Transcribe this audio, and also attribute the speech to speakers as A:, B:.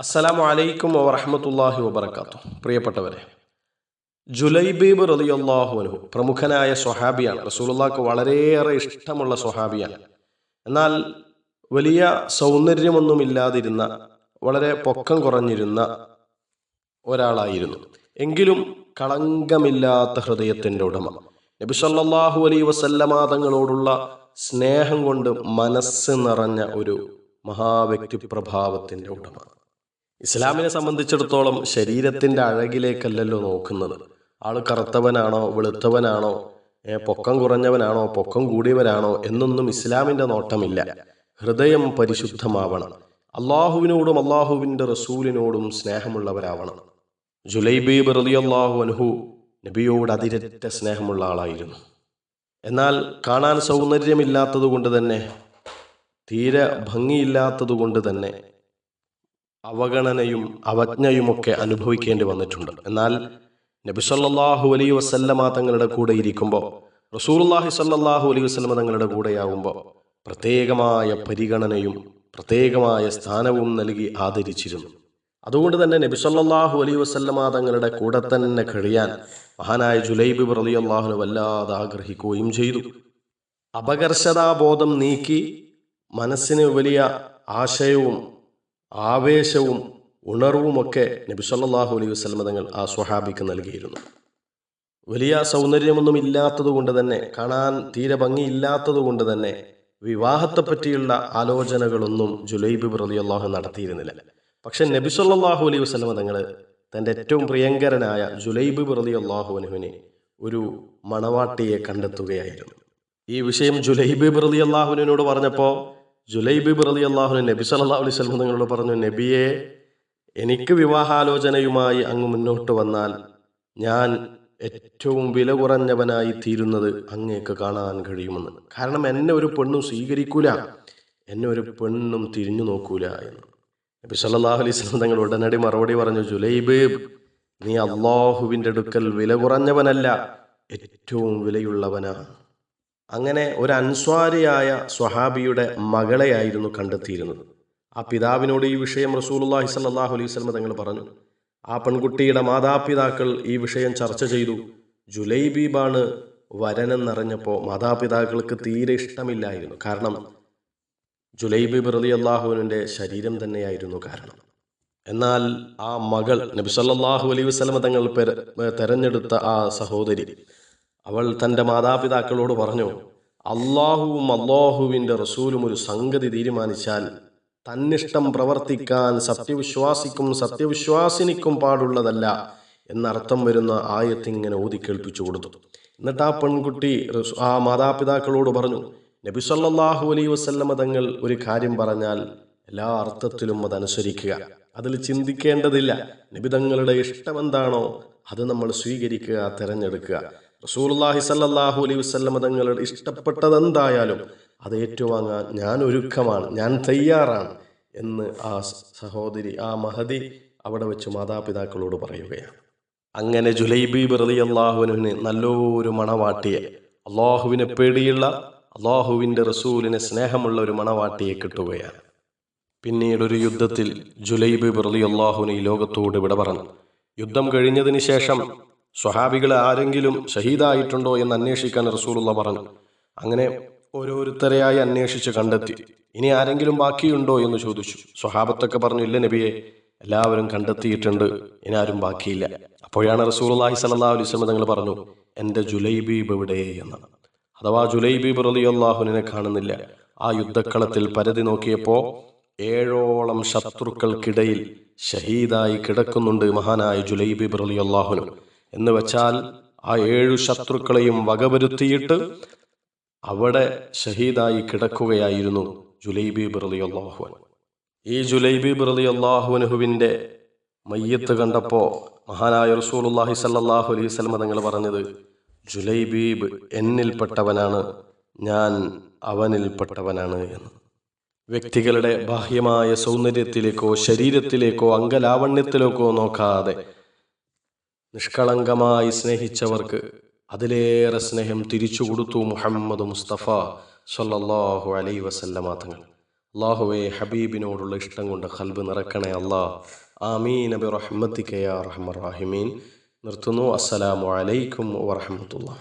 A: അസ്സലാമു അലൈക്കും വറഹമത്തല്ലാഹി വബർക്കാത്തു പ്രിയപ്പെട്ടവരെ ജുലൈബീബ് റളിയല്ലാഹു അൻഹു പ്രമുഖനായ സ്വഹാബിയാണ്. റസൂലുള്ളാഹ്ക്ക് വളരെയേറെ ഇഷ്ടമുള്ള സ്വഹാബിയാണ്. എന്നാൽ വലിയ സൗന്ദര്യമൊന്നുമില്ലാതിരുന്ന വളരെ പൊക്കം കുറഞ്ഞിരുന്ന ഒരാളായിരുന്നു. എങ്കിലും കളങ്കമില്ലാത്ത ഹൃദയത്തിന്റെ ഉടമ. നബി സല്ലല്ലാഹു അലൈഹി വസല്ലമ തങ്ങളോടുള്ള സ്നേഹം കൊണ്ട് മനസ്സ് നിറഞ്ഞ ഒരു മഹാവ്യക്തി പ്രഭാവത്തിന്റെ ഉടമ. ഇസ്ലാമിനെ സംബന്ധിച്ചിടത്തോളം ശരീരത്തിന്റെ അഴകിലേക്കല്ലല്ലോ നോക്കുന്നത്. ആൾ കറുത്തവനാണോ വെളുത്തവനാണോ പൊക്കം കുറഞ്ഞവനാണോ പൊക്കം കൂടിയവനാണോ എന്നൊന്നും ഇസ്ലാമിന്റെ നോട്ടമില്ല. ഹൃദയം പരിശുദ്ധമാവണം. അള്ളാഹുവിനോടും അള്ളാഹുവിന്റെ റസൂലിനോടും സ്നേഹമുള്ളവരാവണം. ജുലൈബീബ് റളിയല്ലാഹു അനുഹു നബിയോട് അതിരറ്റ സ്നേഹമുള്ള ആളായിരുന്നു. എന്നാൽ കാണാൻ സൗന്ദര്യമില്ലാത്തതുകൊണ്ട് തന്നെ തീരെ ഭംഗിയില്ലാത്തതുകൊണ്ട് തന്നെ അവഗണനയും അവജ്ഞയുമൊക്കെ അനുഭവിക്കേണ്ടി വന്നിട്ടുണ്ട്. എന്നാൽ നബി സല്ലല്ലാഹു അലൈഹി വസല്ലമ തങ്ങളുടെ കൂടെ ഇരിക്കുമ്പോൾ റസൂലുള്ളാഹി സല്ലാഹു അലൈ വസ്ലമ തങ്ങളുടെ കൂടെയാവുമ്പോൾ പ്രത്യേകമായ പരിഗണനയും പ്രത്യേകമായ സ്ഥാനവും നൽകി ആദരിച്ചിരുന്നു. അതുകൊണ്ട് തന്നെ നബി സല്ലല്ലാഹു അലൈഹി വസല്ലമ തങ്ങളുടെ കൂടെ തന്നെ കഴിയാൻ മഹാനായ ജുലൈബ് റളിയല്ലാഹുവിനെ വല്ലാതെ ആഗ്രഹിക്കുകയും ചെയ്തു. അപകർഷതാബോധം നീക്കി മനസ്സിന് വലിയ ആശയവും ആവേശവും ഉണർവുമൊക്കെ നബി സല്ലല്ലാഹു അലൈഹി വസ്ലമ തങ്ങൾ ആ സ്വഹാബിക്ക് നൽകിയിരുന്നു. വലിയ സൗന്ദര്യമൊന്നും ഇല്ലാത്തത് കൊണ്ട് തന്നെ കാണാൻ തീരെ ഭംഗിയില്ലാത്തതുകൊണ്ട് തന്നെ വിവാഹത്തെ പറ്റിയുള്ള ആലോചനകളൊന്നും ജുലൈബ് പ്രതിയല്ലാഹു നടത്തിയിരുന്നില്ല. പക്ഷെ നബി സല്ലല്ലാഹു അലൈഹി വസ്ലമ തങ്ങൾ തന്റെ ഏറ്റവും പ്രിയങ്കരനായ ജുലൈബ് റളിയല്ലാഹു അൻഹുവിനെ ഒരു മണവാട്ടിയെ കണ്ടെത്തുകയായിരുന്നു. ഈ വിഷയം ജുലൈബ് പ്രതിയല്ലാഹുവിനോട് പറഞ്ഞപ്പോൾ ജുലൈബ് അള്ളാഹു നബി സല്ലല്ലാഹു അലൈഹി വസല്ലം തങ്ങളോട് പറഞ്ഞു നബിയെ എനിക്ക് വിവാഹാലോചനയുമായി അങ്ങ് മുന്നോട്ട് വന്നാൽ ഞാൻ ഏറ്റവും വില കുറഞ്ഞവനായി തീരുന്നത് അങ്ങേക്ക് കാണാൻ കഴിയുമെന്ന്. കാരണം എന്നെ ഒരു പെണ്ണും സ്വീകരിക്കൂല എന്നെ ഒരു പെണ്ണും തിരിഞ്ഞു നോക്കൂല എന്ന്. നബി സല്ലല്ലാഹു അലൈഹി വസല്ലം തങ്ങൾ ഉടനടി മറുപടി പറഞ്ഞു ജുലൈബ് നീ അള്ളാഹുവിന്റെ അടുക്കൽ വില കുറഞ്ഞവനല്ല ഏറ്റവും വിലയുള്ളവനാണ്. അങ്ങനെ ഒരു അൻസ്വാരിയായ സ്വഹാബിയുടെ മകളെയായിരുന്നു കണ്ടെത്തിയിരുന്നത്. ആ പിതാവിനോട് ഈ വിഷയം റസൂലുള്ളാഹി സ്വല്ലല്ലാഹു അലൈഹി വസല്ലം തങ്ങൾ പറഞ്ഞു. ആ പെൺകുട്ടിയുടെ മാതാപിതാക്കൾ ഈ വിഷയം ചർച്ച ചെയ്തു. ജുലൈബീബാണ് വരനെന്നറിഞ്ഞപ്പോൾ മാതാപിതാക്കൾക്ക് തീരെ ഇഷ്ടമില്ലായിരുന്നു. കാരണം ജുലൈബീബ് റളിയല്ലാഹുവിന്റെ ശരീരം തന്നെയായിരുന്നു കാരണം. എന്നാൽ ആ മകൾ നബി അലൈവ് അലൈഹി വസല്ലമ തങ്ങൾ തെരഞ്ഞെടുത്ത ആ സഹോദരി അവൾ തന്റെ മാതാപിതാക്കളോട് പറഞ്ഞു അള്ളാഹുവും അള്ളാഹുവിന്റെ റസൂലും ഒരു സംഗതി തീരുമാനിച്ചാൽ തന്നിഷ്ടം പ്രവർത്തിക്കാൻ സത്യവിശ്വാസിക്കും സത്യവിശ്വാസിനിക്കും പാടുള്ളതല്ല എന്നർത്ഥം വരുന്ന ആയത്തിങ്ങനെ ഓതിക്കേൾപ്പിച്ചു കൊടുത്തു. എന്നിട്ട് ആ പെൺകുട്ടി ആ മാതാപിതാക്കളോട് പറഞ്ഞു നബി സല്ലാഹു അലൈ വസല്ലമ തങ്ങൾ ഒരു കാര്യം പറഞ്ഞാൽ എല്ലാ അർത്ഥത്തിലും അതനുസരിക്കുക. അതിൽ ചിന്തിക്കേണ്ടതില്ല. നിബിതങ്ങളുടെ ഇഷ്ടമെന്താണോ അത് നമ്മൾ സ്വീകരിക്കുക തിരഞ്ഞെടുക്കുക. റസൂലുള്ളാഹി സല്ലാഹു അലൈഹി വസ്ലമ തങ്ങളുടെ ഇഷ്ടപ്പെട്ടത് എന്തായാലും അത് ഏറ്റുവാങ്ങാൻ ഞാൻ ഒരുക്കമാണ് ഞാൻ തയ്യാറാണ് എന്ന് ആ സഹോദരി ആ മഹതി അവിടെ വെച്ച് മാതാപിതാക്കളോട് പറയുകയാണ്. അങ്ങനെ ജുലൈബി ജുലൈബീബ് അള്ളാഹുവിന് നല്ലൊരു മണവാട്ടിയെ അള്ളാഹുവിനെ പേടിയുള്ള അള്ളാഹുവിന്റെ റസൂലിനെ സ്നേഹമുള്ള ഒരു മണവാട്ടിയെ കിട്ടുകയാണ്. പിന്നീട് ഒരു യുദ്ധത്തിൽ ജുലൈബി ബിറലി അള്ളാഹുവിനെ ഈ ലോകത്തോട് വിട പറഞ്ഞു. യുദ്ധം കഴിഞ്ഞതിന് ശേഷം സ്വഹാബികൾ ആരെങ്കിലും ഷഹീദായിട്ടുണ്ടോ എന്ന് അന്വേഷിക്കാൻ റസൂലുള്ള പറഞ്ഞു. അങ്ങനെ ഓരോരുത്തരെയായി അന്വേഷിച്ച് കണ്ടെത്തി. ഇനി ആരെങ്കിലും ബാക്കിയുണ്ടോ എന്ന് ചോദിച്ചു. സ്വഹാബത്തൊക്കെ പറഞ്ഞു ഇല്ല നബിയെ എല്ലാവരും കണ്ടെത്തിയിട്ടുണ്ട്. ഇനി ആരും ബാക്കിയില്ല. അപ്പോഴാണ് റസൂലുള്ളാഹി സല്ലാ അലൈഹി വസല്ലം തങ്ങൾ പറഞ്ഞു എന്റെ ജുലൈബീബ് എവിടെ എന്ന് അഥവാ ജുലൈബീബ് റളിയല്ലാഹുവിനെ കാണുന്നില്ല. ആ യുദ്ധക്കളത്തിൽ പരതി നോക്കിയപ്പോൾ ഏഴോളം ശത്രുക്കൾക്കിടയിൽ ഷഹീദായി കിടക്കുന്നുണ്ട് മഹാനായ ജുലൈബീബ് റളിയല്ലാഹുനു എന്ന് വെച്ചാൽ ആ ഏഴു ശത്രുക്കളെയും വകവരുത്തിയിട്ട് അവിടെ ഷഹീദായി കിടക്കുകയായിരുന്നു ജുലൈബി അൻഹു. ഈ ജുലൈബി റളിയല്ലാഹുവിന്റെ മയ്യത്ത് കണ്ടപ്പോൾ മഹാനായ റസൂലുള്ളാഹി സല്ലാഹു അലൈഹി വസല്ലം തങ്ങൾ പറഞ്ഞത് ജുലൈബീബ് എന്നിൽപ്പെട്ടവനാണ് ഞാൻ അവനിൽപ്പെട്ടവനാണ് എന്ന്. വ്യക്തികളുടെ ബാഹ്യമായ സൗന്ദര്യത്തിലേക്കോ ശരീരത്തിലേക്കോ അംഗലാവണ്യത്തിലേക്കോ നോക്കാതെ നിഷ്കളങ്കമായി സ്നേഹിച്ചവർക്ക് അതിലേറെ സ്നേഹം തിരിച്ചു കൊടുത്തു മുഹമ്മദ് മുസ്തഫ സൊല്ലാഹു അലൈ വസല്ലമ തങ്ങൾ. അള്ളാഹുവെ ഹബീബിനോടുള്ള ഇഷ്ടം കൊണ്ട് ഹൽബ് നിറക്കണേ അല്ലാ. ആമീൻ. അബി റഹ്മത്തിക്കയാ റഹ്മർ റാഹിമീൻ. നിർത്തുന്നു. അസ്സലാമു അലൈക്കും വറഹമത്തുള്ള